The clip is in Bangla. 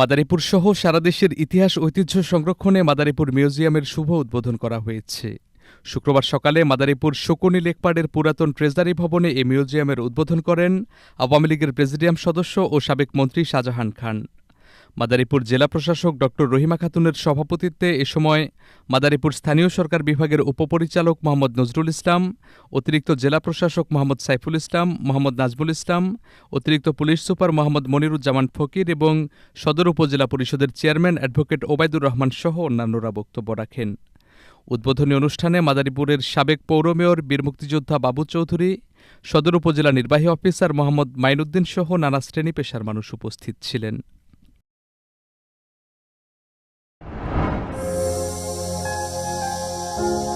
মাদারীপুর সহ সারাদেশের ইতিহাস, ঐতিহ্য সংরক্ষণে মাদারীপুর মিউজিয়ামের শুভ উদ্বোধন করা হয়েছে। শুক্রবার সকালে মাদারীপুর শকুনি লেকপাড়ের পুরাতন ট্রেজারি ভবনে এই মিউজিয়ামের উদ্বোধন করেন আওয়ামী লীগের প্রেসিডিয়াম সদস্য ও সাবেক মন্ত্রী শাহজাহান খান। মাদারীপুর জেলা প্রশাসক ড. রহিমা খাতুনের সভাপতিত্বে এ সময় মাদারীপুর স্থানীয় সরকার বিভাগের উপপরিচালক মোহাম্মদ নজরুল ইসলাম, অতিরিক্ত জেলা প্রশাসক মোহাম্মদ সাইফুল ইসলাম, মোহাম্মদ নাজমুল ইসলাম, অতিরিক্ত পুলিশ সুপার মোহাম্মদ মনিরুজ্জামান ফকির এবং সদর উপজেলা পরিষদের চেয়ারম্যান অ্যাডভোকেট ওবায়দুর রহমান সহ অন্যান্যরা বক্তব্য রাখেন। উদ্বোধনী অনুষ্ঠানে মাদারীপুরের সাবেক পৌর মেয়র, বীর মুক্তিযোদ্ধা বাবু চৌধুরী, সদর উপজেলা নির্বাহী অফিসার মোহাম্মদ মাইনুদ্দিন সহ নানা শ্রেণি পেশার মানুষ উপস্থিত ছিলেন। Bye.